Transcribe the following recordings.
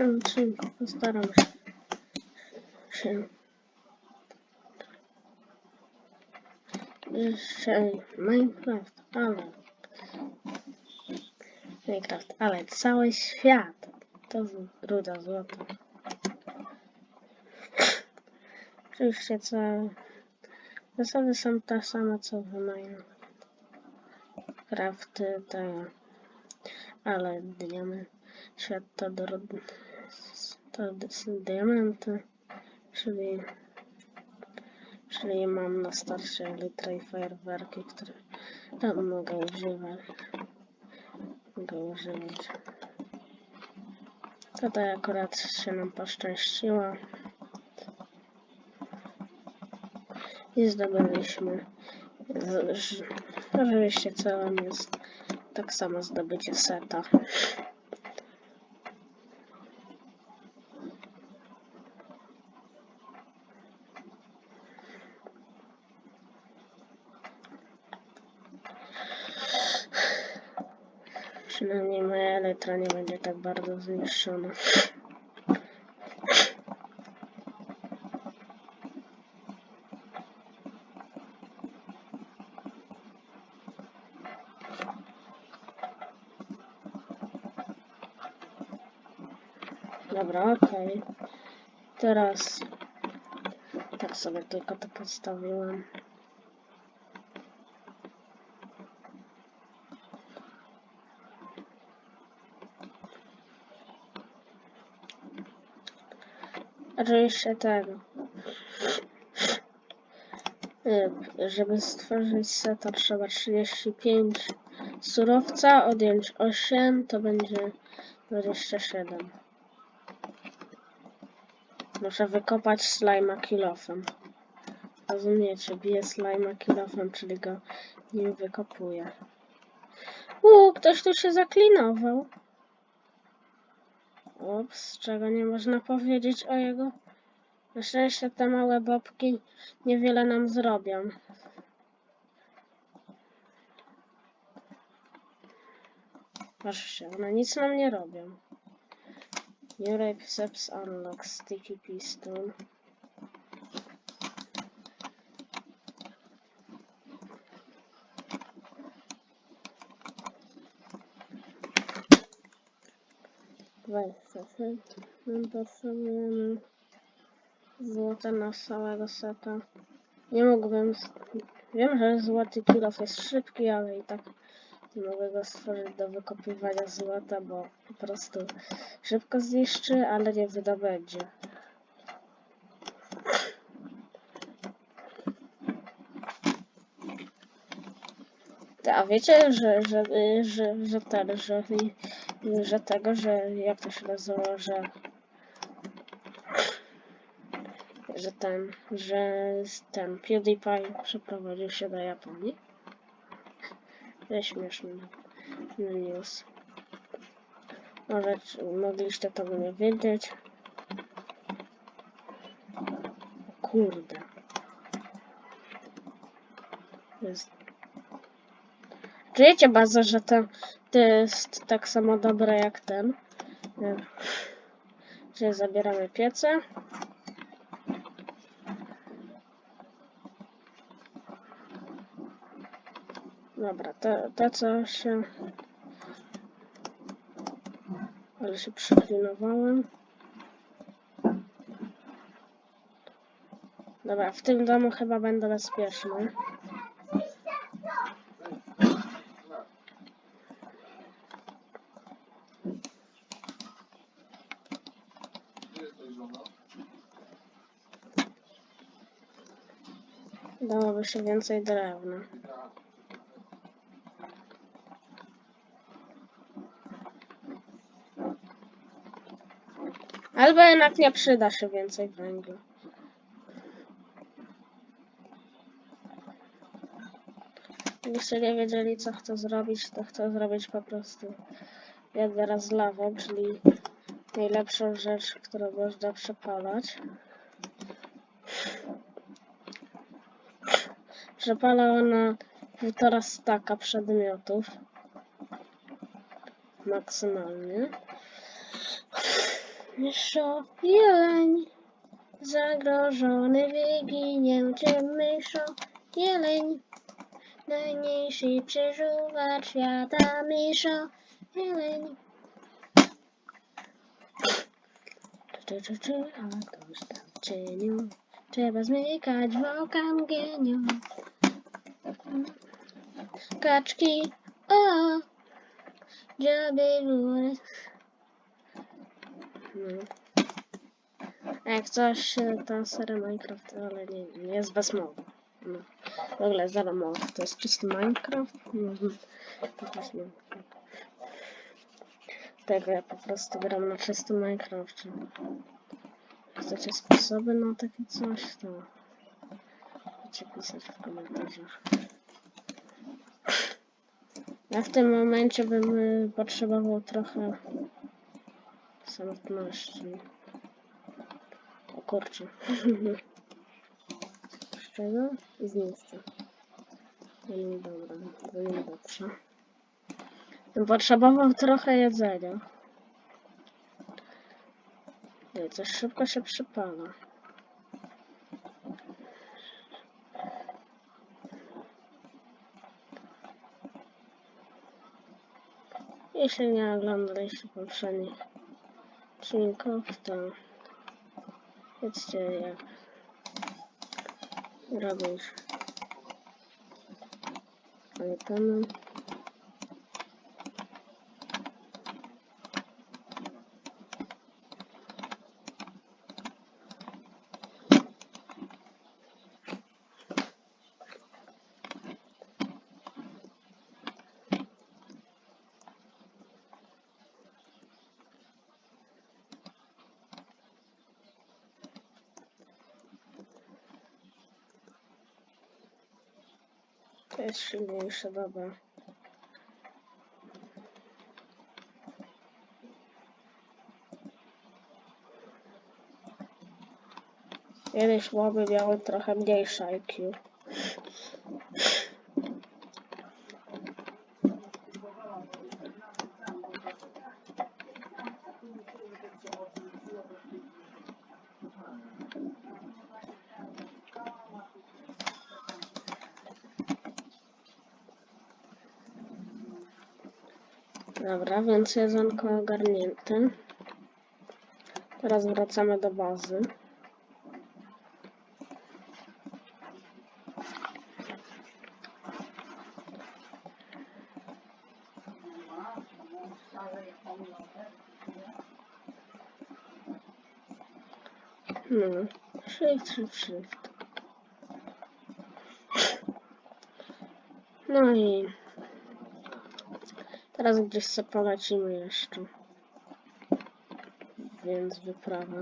Czy postaram się. się. Jeszcze Minecraft, ale. Minecraft, ale cały świat to ruda złota. Oczywiście całe zasady są te same co w Minecrafty, te, ale diament, świat to, do, to diamenty, czyli czyli mam na starcie elytra i fajerwerki, które tam mogę używać. Mogę używać. Tutaj akurat się nam poszczęściło. I zdobyliśmy. Oczywiście celem jest tak samo zdobycie seta. Przynajmniej moja elytra nie będzie tak bardzo zniszczona. Dobra, okej. Teraz tak sobie tylko to podstawiłem. Oczywiście tego. Y, Żeby stworzyć seta trzeba 35 surowca, odjąć 8 to będzie 27. Muszę wykopać slajma kilofem. Rozumiecie, biję slajma kilofem, czyli go nim wykopuję. Uuu, ktoś tu się zaklinował. Ups, czego nie można powiedzieć o jego. Na szczęście te małe bobki niewiele nam zrobią. Patrzcie, one nic nam nie robią. New rape seps unlock sticky piston. Weź My potrzebujemy złota na całego seta. Nie mógłbym... Wiem, że złoty kilof jest szybki, ale i tak nie mogę go stworzyć do wykopywania złota, bo po prostu szybko zniszczy, ale nie wydobędzie. A wiecie, że, że, y, że, że ten, że, y, że tego, że jak to się nazywa, że że ten, że ten PewDiePie przeprowadził się do Japonii. Śmieszny news. Może mogliście tego nie wiedzieć. Kurde. Jest. Czujecie bardzo, że ten to jest tak samo dobre jak ten. Czyli zabieramy piece. Dobra, to, to co się... Ale się przeklinowałem. Dobra, w tym domu chyba będę bezpieczny. Dałoby się więcej drewna. Albo jednak nie przyda się więcej węgla. Gdybyście nie wiedzieli, co chcę zrobić, to chcę zrobić po prostu raz z lawą, czyli najlepszą rzecz, którą można przepalać. Przepala ona półtora staka przedmiotów. Maksymalnie. Myszo, jeleń, zagrożony wyginięciem myszo, jeleń, najmniejszy przeżuwacz świata, myszo, jeleń. Czy, czy, czy, a ktoś tam czynił, trzeba zmykać w oka mgnieniu. Kaczki, o, dziaby góry. No. Jak coś, to seria Minecraft, ale nie, nie jest bez mowy. No. W ogóle zero mowy, to jest czysty Minecraft. Mhm. To jest Minecraft. Tego ja po prostu gram na czystym Minecrafcie. Chcecie sposoby na takie coś, to możecie pisać w komentarzach. Ja w tym momencie bym y, potrzebował trochę samotności. O kurczę. Z czego? Z miejsca. No dobra, to nie dobrze. Potrzebował trochę jedzenia. Nie, coś szybko się przypala. Jeśli nie oglądaliście poprzednich odcinków, to wiedzcie jak robić itemy. To jest silniejsze, dobra. Kiedyś łoby miały trochę mniejsze IQ. Dobra, więc jedzonko ogarnięte. Teraz wracamy do bazy. No, shift, shift, shift. No i teraz gdzieś sobie polecimy jeszcze. Więc wyprawa.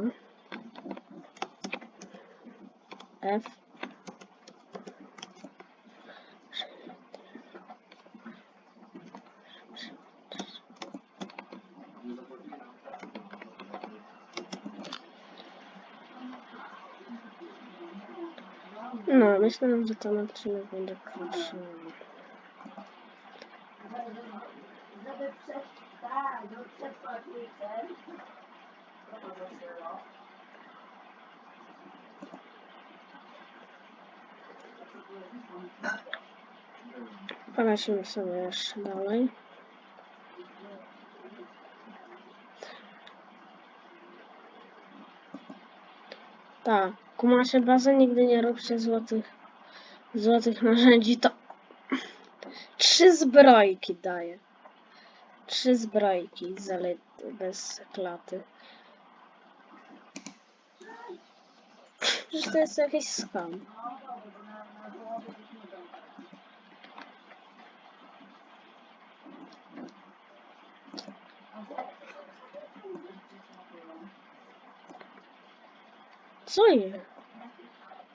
F. No, myślę, że ten odcinek będzie krótszy. Żeby przez... Tak, żeby przetrwać weekend. Polecimy sobie jeszcze dalej. Tak, kumacie bazę, nigdy nie róbcie złotych, złotych narzędzi, to trzy zbrojki daje. Trzy zbrojki bez klaty. Przecież to jest jakiś skam. Co jest?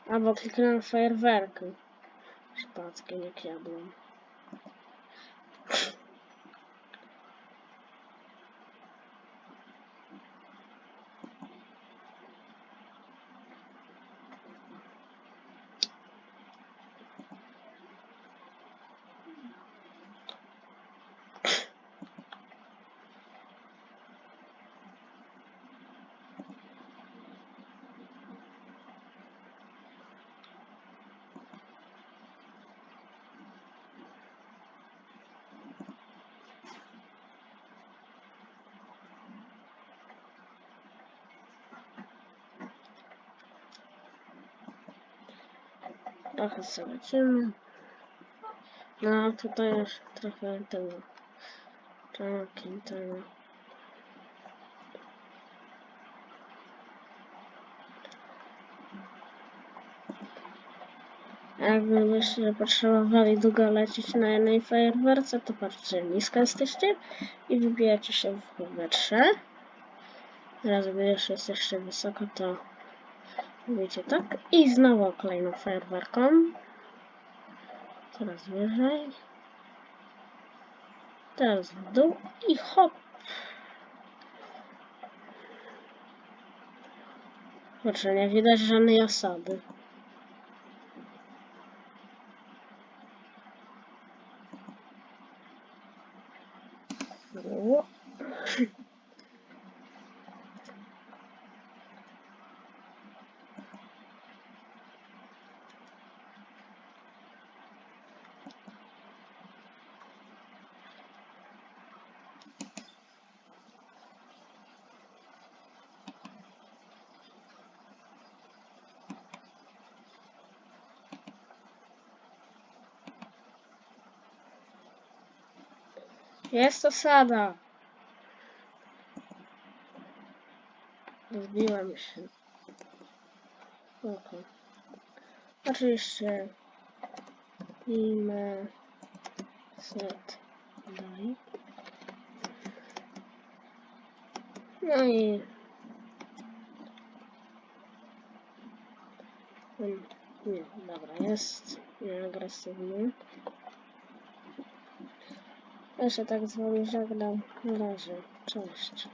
Albo kliknąłem fajerwerkę. Szpackiem jak jadłem. Trochę lecimy. No, tutaj już trochę tego. Czaki, tego. Jakbyście potrzebowali długo lecieć na jednej fajerwerce, to patrzcie, nisko jesteście i wybijacie się w powietrze. Teraz gdy już jest jeszcze wysoko, to wiecie tak. I znowu kolejną fajerwerką. Coraz wyżej. Teraz w dół i hop. Kurczę, nie widać żadnej osady. O. Jest osada. Zbiłem się. Oko. Oczywiście. Ime. Set. Daj. No i. Nie, dobra, jest nieagresywny. Ja tak z wami żegnam. Na. Cześć.